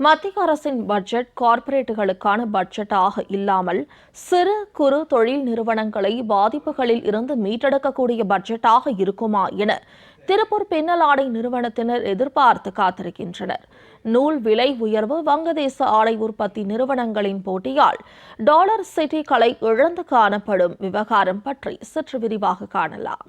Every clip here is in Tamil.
மத்திய அரசின் பட்ஜெட் கார்ப்பரேட்டுகளுக்கான பட்ஜெட்டாக இல்லாமல் சிறு குறு தொழில் நிறுவனங்களை பாதிப்புகளில் இருந்து மீட்டெடுக்கக்கூடிய பட்ஜெட்டாக இருக்குமா என திருப்பூர் பின்னலாடை நிறுவனத்தினர் எதிர்பார்த்து காத்திருக்கின்றனர். நூல் விலை உயர்வு வங்கதேச ஆடை உற்பத்தி நிறுவனங்களின் போட்டியால் டாலர் சிட்டிகளை இழந்து காணப்படும் விவகாரம் பற்றி சற்று விரிவாக காணலாம்.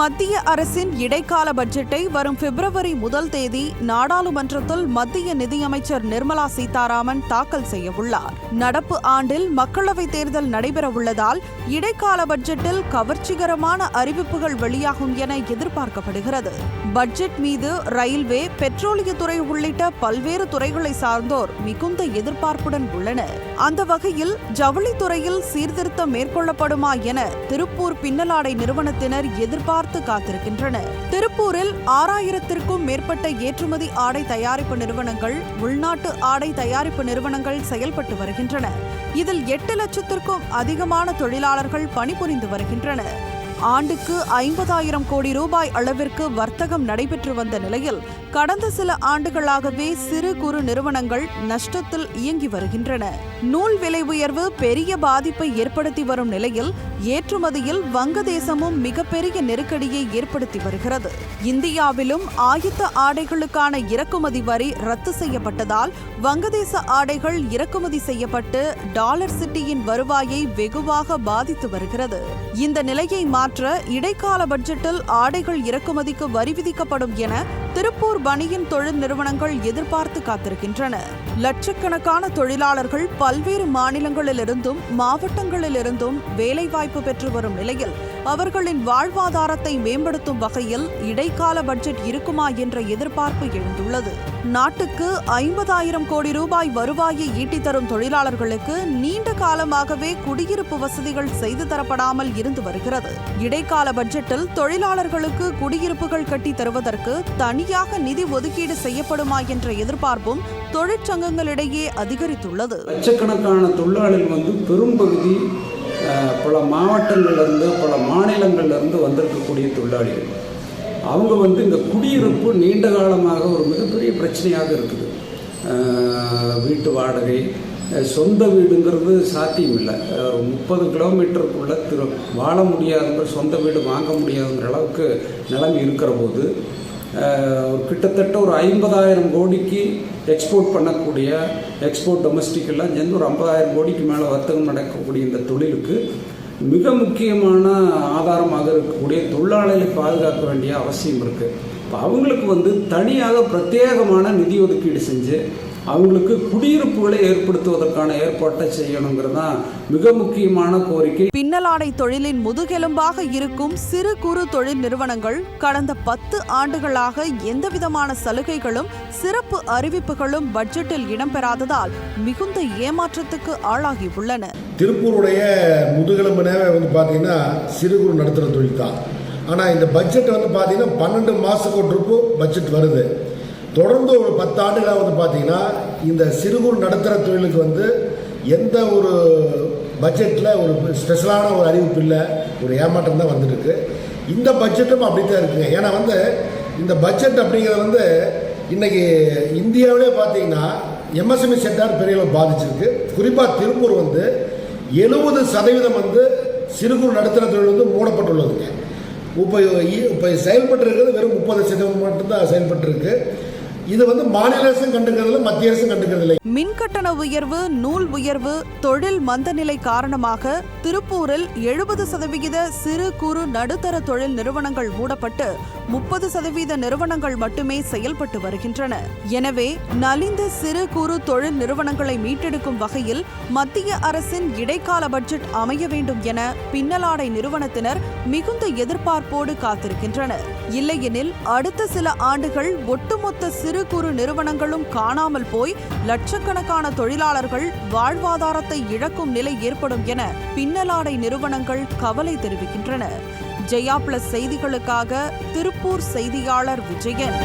மத்திய அரசின் இடைக்கால பட்ஜெட்டை வரும் பிப்ரவரி முதல் தேதி நாடாளுமன்றத்தில் மத்திய நிதியமைச்சர் நிர்மலா சீதாராமன் தாக்கல் செய்ய உள்ளார். நடப்பு ஆண்டில் மக்களவைத் தேர்தல் நடைபெறவுள்ளதால் இடைக்கால பட்ஜெட்டில் கவர்ச்சிகரமான அறிவிப்புகள் வெளியாகும் என எதிர்பார்க்கப்படுகிறது. பட்ஜெட் மீது ரயில்வே பெட்ரோலியத்துறை உள்ளிட்ட பல்வேறு துறைகளை சார்ந்தோர் மிகுந்த எதிர்பார்ப்புடன் உள்ளனர். அந்த வகையில் ஜவுளித்துறையில் சீர்திருத்தம் மேற்கொள்ளப்படுமா என திருப்பூர் பின்னலாடை நிறுவனத்தினர் எதிர்பார்த்து காத்திருக்கின்றனர். திருப்பூரில் ஆறாயிரத்திற்கும் மேற்பட்ட ஏற்றுமதி ஆடை தயாரிப்பு நிறுவனங்கள் உள்நாட்டு ஆடை தயாரிப்பு நிறுவனங்கள் செயல்பட்டு வருகின்றன. இதில் எட்டு லட்சத்திற்கும் அதிகமான தொழிலாளர்கள் பணிபுரிந்து வருகின்றனர். ஆண்டுக்கு ஐம்பதாயிரம் கோடி ரூபாய் அளவிற்கு வர்த்தகம் நடைபெற்று வந்த நிலையில் கடந்த சில ஆண்டுகளாகவே சிறு குறு நிறுவனங்கள் நஷ்டத்தில் இயங்கி வருகின்றன. நூல் விலை உயர்வு பெரிய பாதிப்பை ஏற்படுத்தி வரும் நிலையில் ஏற்றுமதியில் வங்கதேசமும் மிகப்பெரிய நெருக்கடியை ஏற்படுத்தி வருகிறது. இந்தியாவிலும் ஆயுத்த ஆடைகளுக்கான இறக்குமதி வரி ரத்து செய்யப்பட்டதால் வங்கதேச ஆடைகள் இறக்குமதி செய்யப்பட்டு டாலர் சிட்டியின் வருவாயை வெகுவாக பாதித்து வருகிறது. இந்த நிலையை மாற்ற இடைக்கால பட்ஜெட்டில் ஆடைகள் இறக்குமதிக்கு வரி விதிக்கப்படும் என திருப்பூர் பணியின் தொழில் நிறுவனங்கள் எதிர்பார்த்து காத்திருக்கின்றன. லட்சக்கணக்கான தொழிலாளர்கள் பல்வேறு மாநிலங்களிலிருந்தும் மாவட்டங்களிலிருந்தும் வேலைவாய்ப்பு பெற்று வரும் நிலையில் அவர்களின் வாழ்வாதாரத்தை மேம்படுத்தும் வகையில் இடைக்கால பட்ஜெட் இருக்குமா என்ற எதிர்பார்ப்பு எழுந்துள்ளது. நாட்டுக்கு ஐம்பதாயிரம் கோடி ரூபாய் வருவாயை ஈட்டி தரும் தொழிலாளர்களுக்கு நீண்ட காலமாகவே குடியிருப்பு வசதிகள் செய்து தரப்படாமல் இருந்து வருகிறது. இடைக்கால பட்ஜெட்டில் தொழிலாளர்களுக்கு குடியிருப்புகள் கட்டி தருவதற்கு தனியாக நிதி ஒதுக்கீடு செய்யப்படுமா என்ற எதிர்பார்ப்பும் தொழிற்சங்க தொழிற்சங்கங்களிடையே அதிகரித்துள்ளது. லட்சக்கணக்கான தொழிலாளர்கள் வந்து பெரும்பகுதி பல மாவட்டங்கள்லேருந்து பல மாநிலங்கள்லேருந்து வந்திருக்கக்கூடிய தொழிலாளிகள். அவங்க வந்து இந்த குடியிருப்பு நீண்ட காலமாக ஒரு மிகப்பெரிய பிரச்சனையாக இருக்குது. வீட்டு வாடகை சொந்த வீடுங்கிறது சாத்தியம் இல்லை ஒரு முப்பது கிலோமீட்டருக்குள்ளே திரு வாழ முடியாதுங்கிற சொந்த வீடு வாங்க முடியாதுங்கிற அளவுக்கு நிலைமை இருக்கிற போது கிட்டத்தட்ட ஒரு ஐம்பதாயிரம் கோடிக்கு எக்ஸ்போர்ட் பண்ணக்கூடிய எக்ஸ்போர்ட் டொமஸ்டிக் எல்லாம் சேர்ந்து ஒரு ஐம்பதாயிரம் கோடிக்கு மேலே வர்த்தகம் நடக்கக்கூடிய இந்த தொழிலுக்கு மிக முக்கியமான ஆதாரமாக இருக்கக்கூடிய தொழிலாளர்களை பாதுகாக்க வேண்டிய அவசியம் இருக்குது இப்போ அவங்களுக்கு வந்து தனியாக பிரத்யேகமான நிதி ஒதுக்கீடு செஞ்சு அவங்களுக்கு குடியிருப்புகளை ஏற்படுத்துவதற்கான ஏற்பாட்டை செய்யணுங்கிறது தான் மிக முக்கியமான கோரிக்கை. பின்னலாடை தொழிலின் முதுகெலும்பாக இருக்கும் சிறு குறு தொழில் நிறுவனங்கள் கடந்த பத்து ஆண்டுகளாக எந்தவிதமான சலுகைகளும் சிறப்பு அறிவிப்புகளும் பட்ஜெட்டில் இடம்பெறாததால் மிகுந்த ஏமாற்றத்துக்கு ஆளாகியுள்ளன. திருப்பூருடைய முதுகெலும்புனே வந்து பார்த்தீங்கன்னா சிறு குறு நடுத்தர தொழில் தான். ஆனால் இந்த பட்ஜெட் வந்து பார்த்தீங்கன்னா பன்னெண்டு மாதத்துக்கு ஒரு ட்ரிப்பு பட்ஜெட் வருது. தொடர்ந்து ஒரு பத்து ஆண்டுகளாக வந்து பார்த்தீங்கன்னா இந்த சிறு குறு நடுத்தர தொழிலுக்கு வந்து எந்த ஒரு பட்ஜெட்டில் ஒரு ஸ்பெஷலான ஒரு அறிவிப்பு இல்லை ஒரு ஏமாற்றம் தான் வந்துருக்கு. இந்த பட்ஜெட்டும் அப்படி தான் இருக்குங்க. ஏன்னா வந்து இந்த பட்ஜெட் அப்படிங்கிறது வந்து இன்றைக்கி இந்தியாவிலே பார்த்தீங்கன்னா எம்எஸ்எம்இ செக்டார் பெரிய அளவு பாதிச்சிருக்கு. குறிப்பாக திருப்பூர் வந்து எழுபது சதவீதம் வந்து சிறு குறு நடுத்தர தொழில் வந்து மூடப்பட்டுள்ளதுங்க. இப்போ இப்போ செயல்பட்டு இருக்கிறது வெறும் முப்பது சதவீதம் மட்டும்தான் செயல்பட்டுருக்கு. இது வந்து மாநில அரசும் கண்டுக்கிறதில்ல மத்திய அரசும் கண்டுக்கிறதில்லை. மின்கட்டண உயர்வு நூல் உயர்வு தொழில் மந்தநிலை காரணமாக திருப்பூரில் எழுபது சதவிகித சிறு குறு நடுத்தர தொழில் நிறுவனங்கள் மூடப்பட்டு முப்பது சதவீத நிறுவனங்கள் மட்டுமே செயல்பட்டு வருகின்றன. எனவே நலிந்த சிறு குறு தொழில் நிறுவனங்களை மீட்டெடுக்கும் வகையில் மத்திய அரசின் இடைக்கால பட்ஜெட் அமைய வேண்டும் என பின்னலாடை நிறுவனத்தினர் மிகுந்த எதிர்பார்ப்போடு காத்திருக்கின்றனர். இல்லையெனில் அடுத்த சில ஆண்டுகள் ஒட்டுமொத்த சிறு குறு நிறுவனங்களும் காணாமல் போய் லட்சக்கணக்கான தொழிலாளர்கள் வாழ்வாதாரத்தை இழக்கும் நிலை ஏற்படும் என பின்னலாடை நிறுவனங்கள் கவலை தெரிவிக்கின்றன. ஜெயா பிளஸ் செய்திகளுக்காக திருப்பூர் செய்தியாளர் விஜயன்.